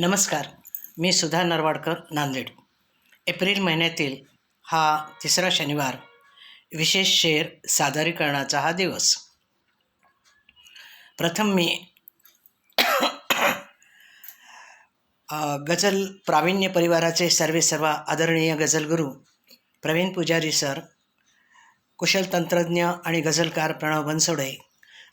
नमस्कार मी सुधा नरवाडकर नांदेड. एप्रिल महिन्यातील हा तिसरा शनिवार विशेष शेर सादरीकरणाचा हा दिवस. प्रथम मी गजल गझल प्रावीण्य परिवाराचे सर्वे सर्व आदरणीय गझलगुरू प्रवीण पुजारी सर कुशल तंत्रज्ञ आणि गझलकार प्रणव बनसोडे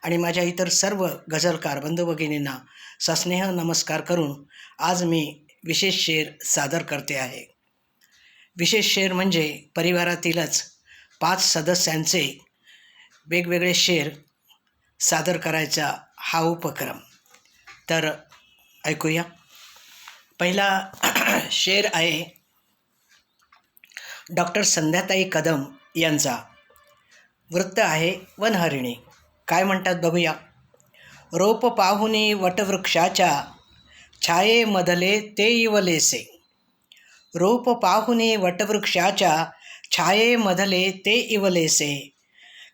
आणि माझ्या इतर सर्व गझलकार बंधू भगिनींना सस्नेह नमस्कार करून आज मी विशेष शेर सादर करते आहे. विशेष शेर म्हणजे परिवारातीलच पाच सदस्यांचे वेगवेगळे शेर सादर करायचा हा उपक्रम. तर ऐकूया. पहिला शेर आहे डॉक्टर संध्याताई कदम यांचा. वृत्त आहे वनहरिणी. काय म्हणतात बघूया. रोप पाहुनी वटवृक्षाच्या छायेमधले ते इवलेसे रोप पाहुनी वटवृक्षाच्या छायेमधले ते इवलेसे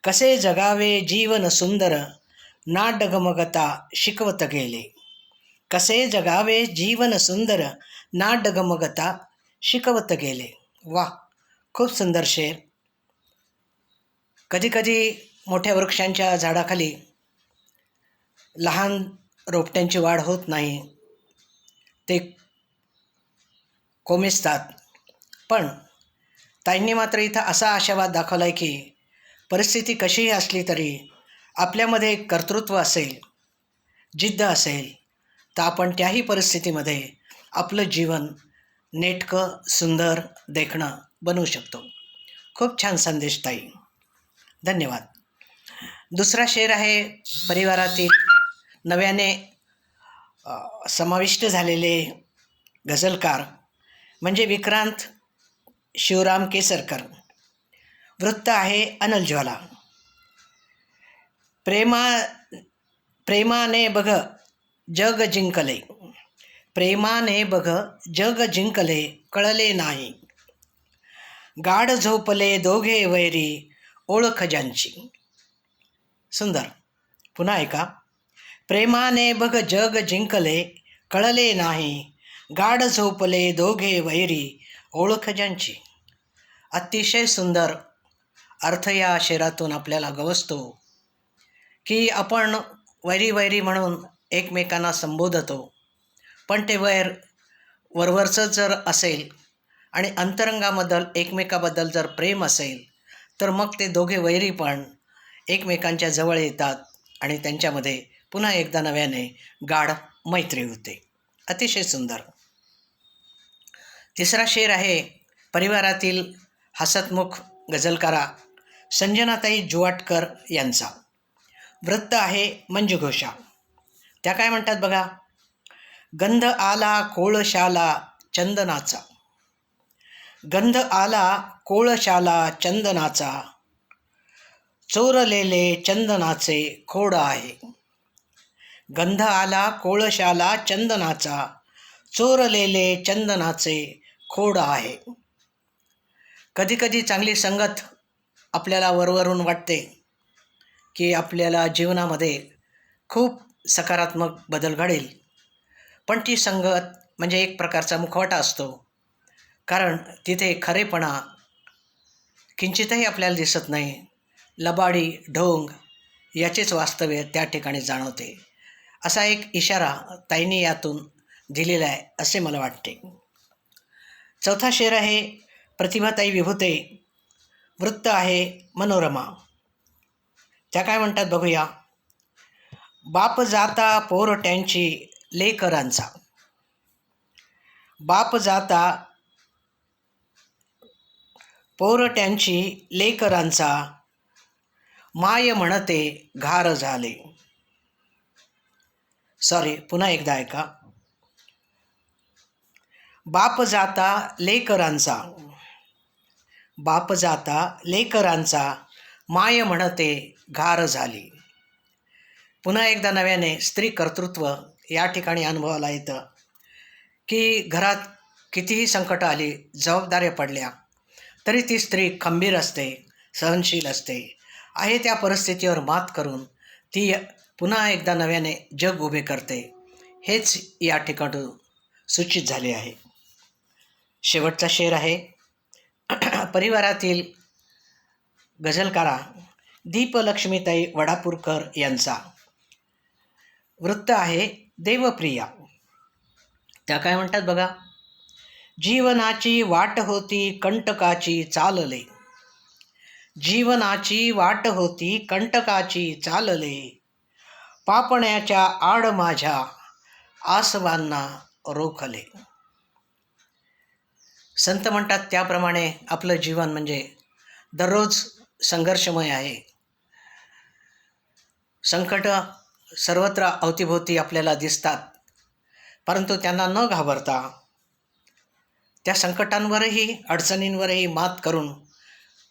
कसे जगावे जीवन सुंदर ना डगमगता शिकवत गेले. कसे जगावे जीवन सुंदर ना डगमगता शिकवत गेले. वा खूप सुंदर शेर. कधीकधी मोठ्या वृक्षांच्या झाडाखाली लहान रोपट्यांची वाढ होत नाही. ते कोमेजतात. पण ताईंनी मात्र इथं असा आशावाद दाखवला आहे की परिस्थिती कशीही असली तरी आपल्यामध्ये कर्तृत्व असेल जिद्द असेल तर आपण त्याही परिस्थितीमध्ये आपलं जीवन नेटकं सुंदर देखणं बनवू शकतो. खूप छान संदेश ताई. धन्यवाद. दुसरा शेर आहे परिवारातील नव्याने समाविष्ट झालेले गझलकार म्हणजे विक्रांत शिवराम केसरकर. वृत्त आहे अनल ज्वाला. प्रेमा प्रेमाने बघ जग जिंकले. प्रेमाने बघ जग जिंकले कळले नाही. गाढ झोपले दोघे वैरी ओळख ज्यांची. सुंदर. पुन्हा ऐका. प्रेमाने बघ जग जिंकले कळले नाही. गाढ झोपले दोघे वैरी ओळख ज्यांची. अतिशय सुंदर. अर्थ या शेरातून आपल्याला गवसतो की आपण वैरी वैरी म्हणून एकमेकांना संबोधतो. पण ते वैर वरवरचं जर असेल आणि अंतरंगाबद्दल एकमेकाबद्दल जर प्रेम असेल तर मग ते दोघे वैरी पण एकमेकांच्या जवळ येतात आणि त्यांच्यामध्ये पुन्हा एकदा नव्याने गाढ मैत्री होते. अतिशय सुंदर. तिसरा शेर आहे परिवारातील हसतमुख गझलकारा संजनाताई जुवाटकर यांचा. वृत्त आहे मंजू घोषा. त्या काय म्हणतात बघा? गंध आला कोळशाला चंदनाचा. गंध आला कोळशाला चंदनाचा. चोरलेले चंदनाचे खोड आहे. गंध आला कोळशाला चंदनाचा चोरलेले चंदनाचे खोड आहे. कधीकधी चांगली संगत आपल्याला वरवरून वाटते की आपल्याला जीवनामध्ये खूप सकारात्मक बदल घडेल. पण ती संगत म्हणजे एक प्रकारचा मुखवटा असतो. कारण तिथे खरेपणा किंचितही आपल्याला दिसत नाही. लबाडी ढोंग याचेच वास्तव्य त्या ठिकाणी जाणवते. असा एक इशारा ताईने यातून दिलेला आहे असे मला वाटते. चौथा शेर आहे प्रतिभाताई विभूते वृत्त आहे मनोरमा. त्या काय म्हणतात बघूया? बाप जाता पोरट्यांची लेकरांचा. बाप जाता पोरट्यांची लेकरांचा. माय म्हणते घार झाले. सॉरी पुन्हा एकदा ऐका. बाप जाता लेकरांचा. बाप जाता लेकरांचा माय म्हणते घार झाली. पुन्हा एकदा नव्याने स्त्री कर्तृत्व या ठिकाणी अनुभवाला येतं. की घरात कितीही संकट आली जबाबदाऱ्या पडल्या तरी ती स्त्री खंबीर असते सहनशील असते. आहे त्या परिस्थितीवर मात करून ती पुन्हा एकदा नव्याने जग उभे करते. हेच या ठिकाणून सूचित झाले आहे. शेवटचा शेर आहे. परिवारातील गझलकारा दीपलक्ष्मीताई वडापूरकर यांचा. वृत्त आहे देवप्रिया. त्या काय म्हणतात बघा? जीवनाची वाट होती कंटकाची चालले. जीवनाची वाट होती कंटकाची चालले. पापण्याच्या आड माझ्या आसवांना रोखले. संत म्हणतात त्याप्रमाणे आपलं जीवन म्हणजे दररोज संघर्षमय आहे. संकट सर्वत्र अवतीभोवती आपल्याला दिसतात परंतु त्यांना न घाबरता त्या संकटांवरही अडचणींवरही मात करून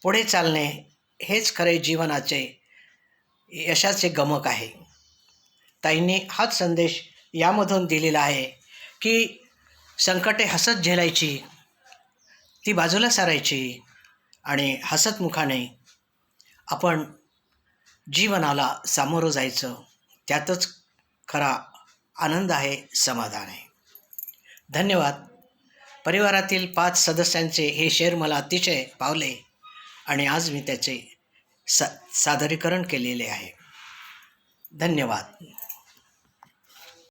पुढे चालणे हेच खरे जीवनाचे यशाचे गमक आहे. ताईंनी हाच संदेश यामधून दिलेला आहे की संकटे हसत झेलायची ती बाजूला सारायची आणि हसतमुखाने आपण जीवनाला सामोरं जायचं त्यातच खरा आनंद आहे समाधान आहे. धन्यवाद. परिवारातील पाच सदस्यांचे हे शेअर मला अतिशय पावले आणि आज मी त्याचे सा सादरीकरण केलेले आहे. धन्यवाद.